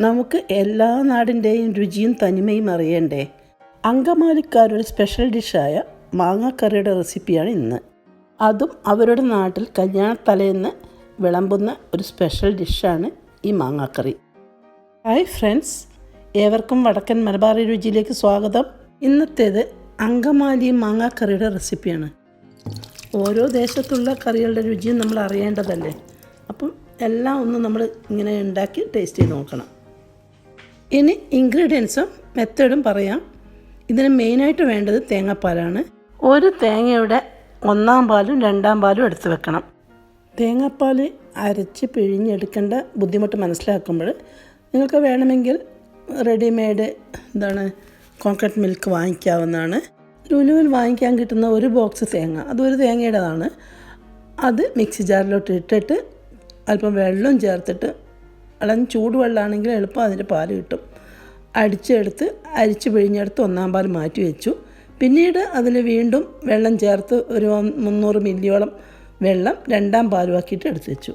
നമുക്ക് എല്ലാ നാടിന്റെയും രുചിയും തനിമയും അറിയണ്ടേ. അങ്കമാലിക്കാരുടെ സ്പെഷ്യൽ ഡിഷായ മാങ്ങാക്കറിയുടെ റെസിപ്പിയാണ് ഇന്ന്. അതും അവരുടെ നാട്ടിൽ കല്യാണത്തലേന്ന് വിളമ്പുന്ന ഒരു സ്പെഷ്യൽ ഡിഷാണ് ഈ മാങ്ങാക്കറി. ഹായ് ഫ്രണ്ട്സ് ഏവർക്കും വടക്കൻ മലബാറി രുചിയിലേക്ക് സ്വാഗതം. ഇന്നത്തേത് അങ്കമാലി മാങ്ങാക്കറിയുടെ റെസിപ്പിയാണ് ഓരോ ദേശത്തുള്ള കറികളുടെ രുചിയും നമ്മൾ അറിയേണ്ടതല്ലേ? അപ്പം എല്ലാം ഒന്ന് നമ്മൾ ഇങ്ങനെ ഉണ്ടാക്കി ടേസ്റ്റ് ചെയ്ത് നോക്കണം. ഇനി ഇൻഗ്രീഡിയൻസും മെത്തേഡും പറയാം. ഇതിന് മെയിനായിട്ട് വേണ്ടത് തേങ്ങാപ്പാലാണ്. ഒരു തേങ്ങയുടെ ഒന്നാം പാലും രണ്ടാം പാലും എടുത്ത് വെക്കണം. തേങ്ങാപ്പാൽ അരച്ച് പിഴിഞ്ഞെടുക്കേണ്ട ബുദ്ധിമുട്ട് മനസ്സിലാക്കുമ്പോൾ നിങ്ങൾക്ക് വേണമെങ്കിൽ റെഡിമെയ്ഡ് എന്താണ് കോൺക്രീറ്റ് മിൽക്ക് വാങ്ങിക്കാവുന്നതാണ്. ലുലുവിൽ വാങ്ങിക്കാൻ കിട്ടുന്ന ഒരു ബോക്സ് തേങ്ങ അതൊരു തേങ്ങയുടേതാണ്. അത് മിക്സി ജാറിലോട്ട് ഇട്ടിട്ട് അല്പം വെള്ളം ചേർത്തിട്ട് ഇളം ചൂടുവെള്ളമാണെങ്കിൽ എളുപ്പം അതിന്റെ പാൽ കിട്ടും. അടിച്ചെടുത്ത് അരിച്ച് പിഴിഞ്ഞെടുത്ത് ഒന്നാം പാൽ മാറ്റി വെച്ചു. പിന്നീട് അതിൽ വീണ്ടും വെള്ളം ചേർത്ത് ഒരു മുന്നൂറ് മില്ലിയോളം വെള്ളം രണ്ടാം പാലുമാക്കിയിട്ട് എടുത്ത് വെച്ചു.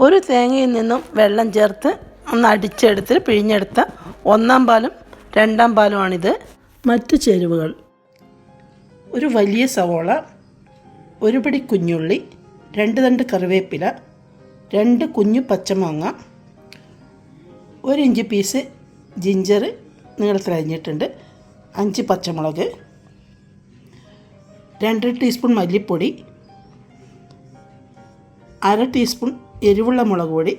ഒരു തേങ്ങയിൽ നിന്നും വെള്ളം ചേർത്ത് ഒന്ന് അടിച്ചെടുത്ത് പിഴിഞ്ഞെടുത്ത ഒന്നാം പാലും രണ്ടാം പാലുമാണിത് മറ്റു ചേരുവകൾ. ഒരു വലിയ സവോള ഒരു പിടി കുഞ്ഞുള്ളി രണ്ട് തണ്ട് കറിവേപ്പില രണ്ട് കുഞ്ഞു പച്ചമാങ്ങ ഒരു ഇഞ്ച് പീസ് ജിഞ്ചർ നിങ്ങൾ അരിഞ്ഞിട്ടുണ്ട്. അഞ്ച് പച്ചമുളക്. രണ്ട് ടീസ്പൂൺ മല്ലിപ്പൊടി. അര ടീസ്പൂൺ എരിവുള്ള മുളക് പൊടി.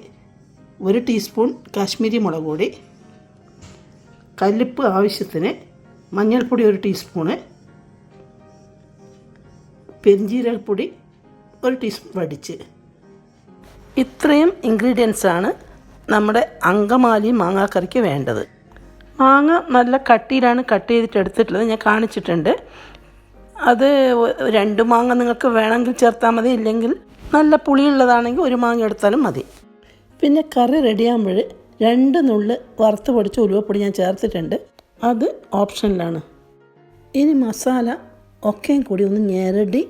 ഒരു ടീസ്പൂൺ കാശ്മീരി മുളക് പൊടി. കല്ലുപ്പ് ആവശ്യത്തിന് മഞ്ഞൾപ്പൊടി ഒരു ടീസ്പൂണ്. പെരിഞ്ജീരകപ്പൊടി ഒരു ടീസ്പൂൺ വടിച്ച്. ഇത്രയും ഇൻഗ്രീഡിയൻസാണ് നമ്മുടെ അങ്കമാലി മാങ്ങാക്കറിക്ക് വേണ്ടത്. മാങ്ങ നല്ല കട്ടിയിലാണ് കട്ട് ചെയ്തിട്ട് എടുത്തിട്ടുള്ളത്. ഞാൻ കാണിച്ചിട്ടുണ്ട്. അത് രണ്ട് മാങ്ങ നിങ്ങൾക്ക് വേണമെങ്കിൽ ചേർത്താൽ മതി. ഇല്ലെങ്കിൽ നല്ല പുളിയുള്ളതാണെങ്കിൽ ഒരു മാങ്ങ എടുത്താലും മതി. പിന്നെ കറി റെഡിയാകുമ്പോൾ രണ്ട് നുള്ള് വറുത്ത് പൊടിച്ച ഉലുവപ്പൊടി ഞാൻ ചേർത്തിട്ടുണ്ട്. അത് ഓപ്ഷനിലാണ്. ഇനി മസാല ഒക്കെയും കൂടി ഒന്ന് ഞെരടി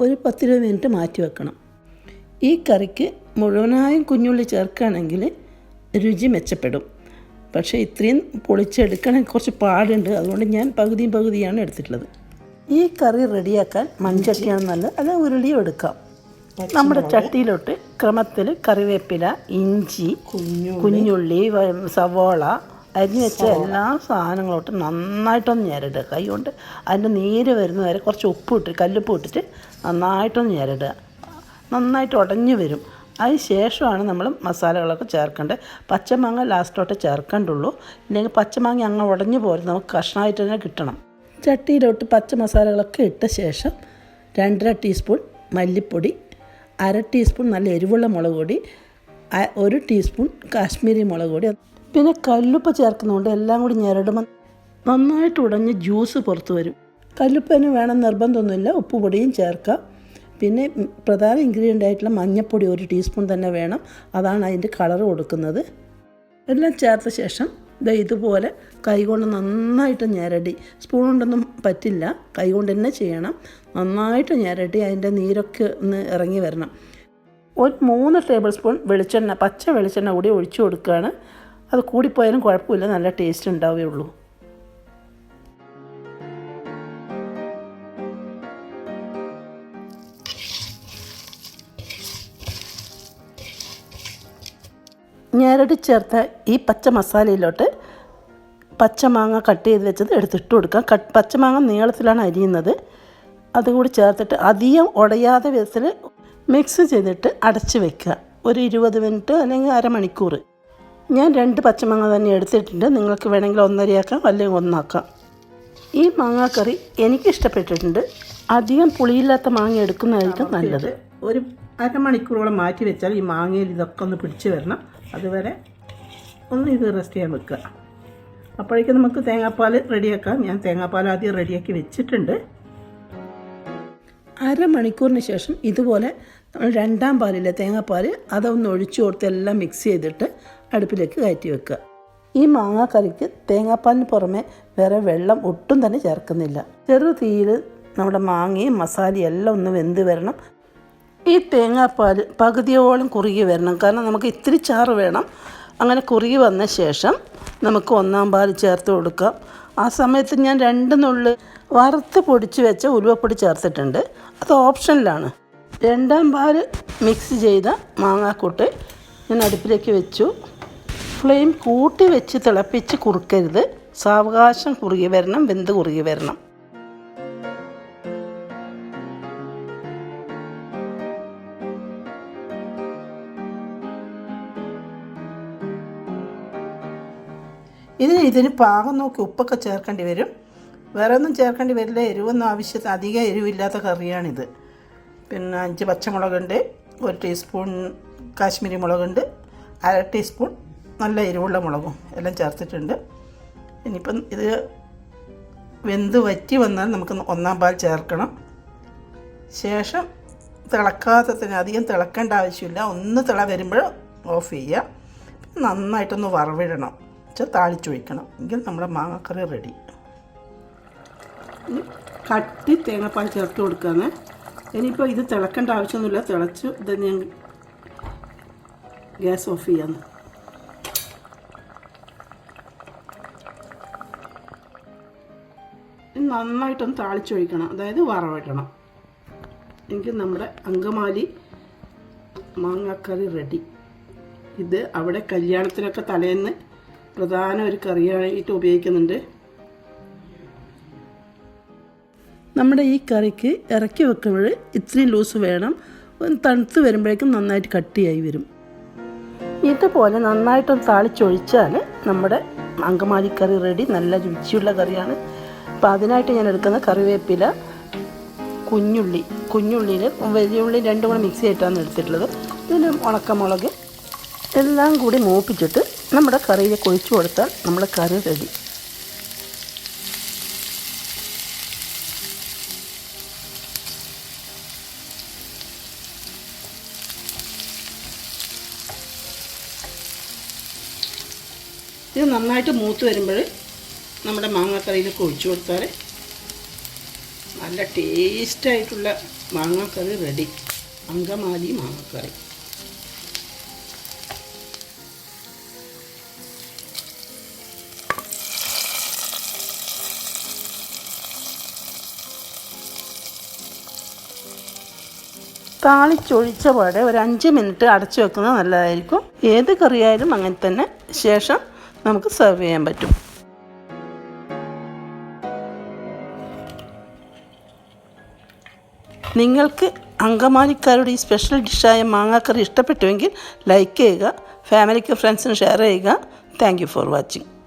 ഒരു പത്തിരുപത് മിനിറ്റ് മാറ്റി വെക്കണം. ഈ കറിക്ക് മുഴുവനായും കുഞ്ഞുള്ളി ചേർക്കുകയാണെങ്കിൽ രുചി മെച്ചപ്പെടും. പക്ഷേ ഇത്രയും പൊളിച്ചെടുക്കണമെങ്കിൽ കുറച്ച് പാടുണ്ട്. അതുകൊണ്ട് ഞാൻ പകുതിയും പകുതിയാണ് എടുത്തിട്ടുള്ളത്. ഈ കറി റെഡിയാക്കാൻ മൺചട്ടിയാണ് നല്ലത്. അത് ഉരുളിയും എടുക്കാം. നമ്മുടെ ചട്ടിയിലോട്ട് ക്രമത്തിൽ കറിവേപ്പില ഇഞ്ചി കുഞ്ഞുള്ളി. സവോള അരിഞ്ഞ് വെച്ച എല്ലാ സാധനങ്ങളോട്ടും നന്നായിട്ടൊന്ന് ഞരടുക. കൈ കൊണ്ട് അതിന്റെ നീര് വരുന്ന വരെ കുറച്ച് ഉപ്പ് ഇട്ട് കല്ലുപ്പ് ഇട്ടിട്ട് നന്നായിട്ടൊന്ന് ഞരടുക. നന്നായിട്ട് ഉടഞ്ഞു വരും. അതിന് ശേഷമാണ് നമ്മൾ മസാലകളൊക്കെ ചേർക്കേണ്ടത്. പച്ചമാങ്ങ ലാസ്റ്റോട്ട് ചേർക്കേണ്ടുള്ളൂ. ഇല്ലെങ്കിൽ പച്ചമാങ്ങ അങ്ങ് ഉടഞ്ഞു പോരും. നമുക്ക് കഷ്ണമായിട്ട് തന്നെ കിട്ടണം. ചട്ടിയിലോട്ട് പച്ച മസാലകളൊക്കെ ഇട്ട ശേഷം രണ്ടര ടീസ്പൂൺ മല്ലിപ്പൊടി അര ടീസ്പൂൺ നല്ല എരിവുള്ള മുളക് പൊടി ഒരു ടീസ്പൂൺ കാശ്മീരി മുളക് പൊടി. പിന്നെ കല്ലുപ്പ് ചേർക്കുന്നതുകൊണ്ട് എല്ലാം കൂടി ഞെരടുമ്പോൾ നന്നായിട്ട് ഉടഞ്ഞ് ജ്യൂസ് പുറത്ത് വരും. കല്ലുപ്പന് വേണം നിർബന്ധമൊന്നുമില്ല. ഉപ്പുപൊടിയും ചേർക്കാം. പിന്നെ പ്രധാന ഇൻഗ്രീഡിയന്റ് ആയിട്ടുള്ള മഞ്ഞപ്പൊടി ഒരു ടീസ്പൂൺ തന്നെ വേണം. അതാണ് അതിന്റെ കളർ കൊടുക്കുന്നത്. എല്ലാം ചേർത്ത ശേഷം ദേ ഇതുപോലെ കൈകൊണ്ട് നന്നായിട്ട് ഞരടി. സ്പൂൺ കൊണ്ടൊന്നും പറ്റില്ല. കൈകൊണ്ട് തന്നെ ചെയ്യണം. നന്നായിട്ട് ഞരടി അതിന്റെ നീരൊക്കെ ഒന്ന് ഇറങ്ങി വരണം. ഒരു മൂന്ന് ടേബിൾ സ്പൂൺ വെളിച്ചെണ്ണ പച്ച വെളിച്ചെണ്ണ കൂടി ഒഴിച്ചു കൊടുക്കുകയാണ്. അത് കൂടിപ്പോയാലും കുഴപ്പമില്ല. നല്ല ടേസ്റ്റ് ഉണ്ടാവുകയുള്ളൂ. ഞെരടി ചേർത്ത ഈ പച്ച മസാലയിലോട്ട് പച്ചമാങ്ങ കട്ട് ചെയ്ത് വെച്ചത് എടുത്തിട്ട് കൊടുക്കാം. കട്ട് പച്ചമാങ്ങ നീളത്തിലാണ് അരിയുന്നത്. അതും കൂടി ചേർത്തിട്ട് അധികം ഉടയാതെ വിധത്തിൽ മിക്സ് ചെയ്തിട്ട് അടച്ച് വെക്കുക. ഒരു ഇരുപത് മിനിറ്റ് അല്ലെങ്കിൽ അരമണിക്കൂർ ഞാൻ രണ്ട് പച്ചമാങ്ങ തന്നെ എടുത്തിട്ടുണ്ട്. നിങ്ങൾക്ക് വേണമെങ്കിൽ ഒന്നരയാക്കാം അല്ലെങ്കിൽ ഒന്നാക്കാം. ഈ മാങ്ങാക്കറി എനിക്ക് ഇഷ്ടപ്പെട്ടിട്ടുണ്ട്. അധികം പുളിയില്ലാത്ത മാങ്ങ എടുക്കുന്നതായിരിക്കും നല്ലത്. ഒരു അരമണിക്കൂറോളം മാറ്റി വെച്ചാൽ ഈ മാങ്ങയിൽ ഇതൊക്കെ ഒന്ന് പിടിച്ചു വരണം. അതുവരെ ഒന്ന് ഇത് റെസ്റ്റ് ചെയ്യാൻ വെക്കുക. അപ്പോഴേക്കും നമുക്ക് തേങ്ങാപ്പാൽ റെഡിയാക്കാം ഞാൻ തേങ്ങാപ്പാൽ ആദ്യം റെഡിയാക്കി വെച്ചിട്ടുണ്ട്. അരമണിക്കൂറിന് ശേഷം ഇതുപോലെ നമ്മൾ രണ്ടാം പാലിലെ തേങ്ങാപ്പാൽ അതൊന്ന് ഒഴിച്ചു കൊടുത്ത് എല്ലാം മിക്സ് ചെയ്തിട്ട് അടുപ്പിലേക്ക് കയറ്റി വെക്കുക. ഈ മാങ്ങാക്കറിക്ക് തേങ്ങാപ്പാലിന് പുറമെ വേറെ വെള്ളം ഒട്ടും തന്നെ ചേർക്കുന്നില്ല. ചെറു തീയിൽ നമ്മുടെ മാങ്ങയും മസാലയും എല്ലാം ഒന്ന് വെന്ത് വരണം. ഈ തേങ്ങാപ്പാൽ പകുതിയോളം കുറുകി വരണം. കാരണം നമുക്ക് ഇത്തിരി ചാറ് വേണം. അങ്ങനെ കുറുകി വന്ന ശേഷം നമുക്ക് ഒന്നാം പാൽ ചേർത്ത് കൊടുക്കാം. ആ സമയത്ത് ഞാൻ രണ്ട് നുള്ളു വറുത്ത് പൊടിച്ച് വെച്ച ഉലുവപ്പൊടി ചേർത്തിട്ടുണ്ട്. അത് ഓപ്ഷനിലാണ്. രണ്ടാം പാൽ മിക്സ് ചെയ്ത മാങ്ങാക്കൂട്ട് ഞാൻ അടുപ്പിലേക്ക് വെച്ചു. ഫ്ലെയിം കൂട്ടി വെച്ച് തിളപ്പിച്ച് കുറുക്കരുത്. സാവകാശം കുറുകി വരണം വെന്ത് കുറുകി വരണം. ഇതിന് ഇതിന് പാകം നോക്കി ഉപ്പൊക്കെ ചേർക്കേണ്ടി വരും. വേറെ ഒന്നും ചേർക്കേണ്ടി വരില്ല. എരിവൊന്നും ആവശ്യത്തിന് അധികം എരിവില്ലാത്ത കറിയാണിത്. പിന്നെ അഞ്ച് പച്ചമുളകുണ്ട് ഒരു ടീസ്പൂൺ കാശ്മീരി മുളകുണ്ട് അര ടീസ്പൂൺ നല്ല എരിവുള്ള മുളകും എല്ലാം ചേർത്തിട്ടുണ്ട്. ഇനിയിപ്പം ഇത് വെന്ത് വറ്റി വന്നാൽ നമുക്ക് ഒന്നാം പാൽ ചേർക്കണം. ശേഷം തിളക്കാത്തതിന് അധികം തിളക്കേണ്ട ആവശ്യമില്ല. ഒന്ന് തിള വരുമ്പോൾ ഓഫ് ചെയ്യുക. നന്നായിട്ടൊന്ന് വറവിടണം. വെച്ചാൽ താളിച്ചൊഴിക്കണം എങ്കിൽ നമ്മുടെ മാങ്ങക്കറി റെഡി കട്ടി തേങ്ങാപ്പാൽ ചേർത്ത് കൊടുക്കാന്ന് ഇനിയിപ്പോൾ ഇത് തിളക്കേണ്ട ആവശ്യമൊന്നുമില്ല. തിളച്ച് ഇത് ഞാൻ ഗ്യാസ് ഓഫ് ചെയ്യാന്ന്. നന്നായിട്ടൊന്ന് താളിച്ചൊഴിക്കണം അതായത് വറവിടണം. എങ്കിൽ നമ്മുടെ അങ്കമാലി മാങ്ങാക്കറി റെഡി ഇത് അവിടെ കല്യാണത്തിനൊക്കെ തലേന്ന് പ്രധാന ഒരു കറിയായിട്ട് ഉപയോഗിക്കുന്നുണ്ട്. നമ്മുടെ ഈ കറിക്ക് ഇറക്കി വെക്കുമ്പോൾ ഇത്രയും ലൂസ് വേണം. തണുത്ത് വരുമ്പോഴേക്കും നന്നായിട്ട് കട്ടിയായി വരും. ഇതുപോലെ നന്നായിട്ടൊന്ന് താളിച്ചൊഴിച്ചാൽ നമ്മുടെ അങ്കമാലി കറി റെഡി നല്ല രുചിയുള്ള കറിയാണ്. അപ്പോൾ അതിനായിട്ട് ഞാൻ എടുക്കുന്ന കറിവേപ്പില കുഞ്ഞുള്ളി. കുഞ്ഞുള്ളിയിൽ വലിയ ഉള്ളി രണ്ടും കൂടെ മിക്സ് ചെയ്തിട്ടാണ് എടുത്തിട്ടുള്ളത്. ഇതിന് ഉണക്കമുളക് എല്ലാം കൂടി മൂപ്പിച്ചിട്ട് നമ്മുടെ കറിയിലേക്ക് ഒഴിച്ചു കൊടുത്താൽ നമ്മുടെ കറി റെഡി. ഇത് നന്നായിട്ട് മൂത്ത് വരുമ്പോൾ നമ്മുടെ മാങ്ങാക്കറിയിലേക്ക് ഒഴിച്ചു കൊടുത്താൽ നല്ല ടേസ്റ്റായിട്ടുള്ള മാങ്ങാക്കറി റെഡി അങ്കമാലി മാങ്ങാക്കറി. താളിച്ചൊഴിച്ച പാടെ ഒരു അഞ്ച് മിനിറ്റ് അടച്ചു വെക്കുന്നത് നല്ലതായിരിക്കും. ഏത് കറിയായാലും അങ്ങനെ തന്നെ ശേഷം നമുക്ക് സെർവ് ചെയ്യാൻ പറ്റും. നിങ്ങൾക്ക് അങ്കമാലിക്കാരുടെ ഈ സ്പെഷ്യൽ ഡിഷായ മാങ്ങാക്കറി ഇഷ്ടപ്പെട്ടുവെങ്കിൽ ലൈക്ക് ചെയ്യുക ഫാമിലിക്ക് ഫ്രണ്ട്സിന് ഷെയർ ചെയ്യുക. Thank for watching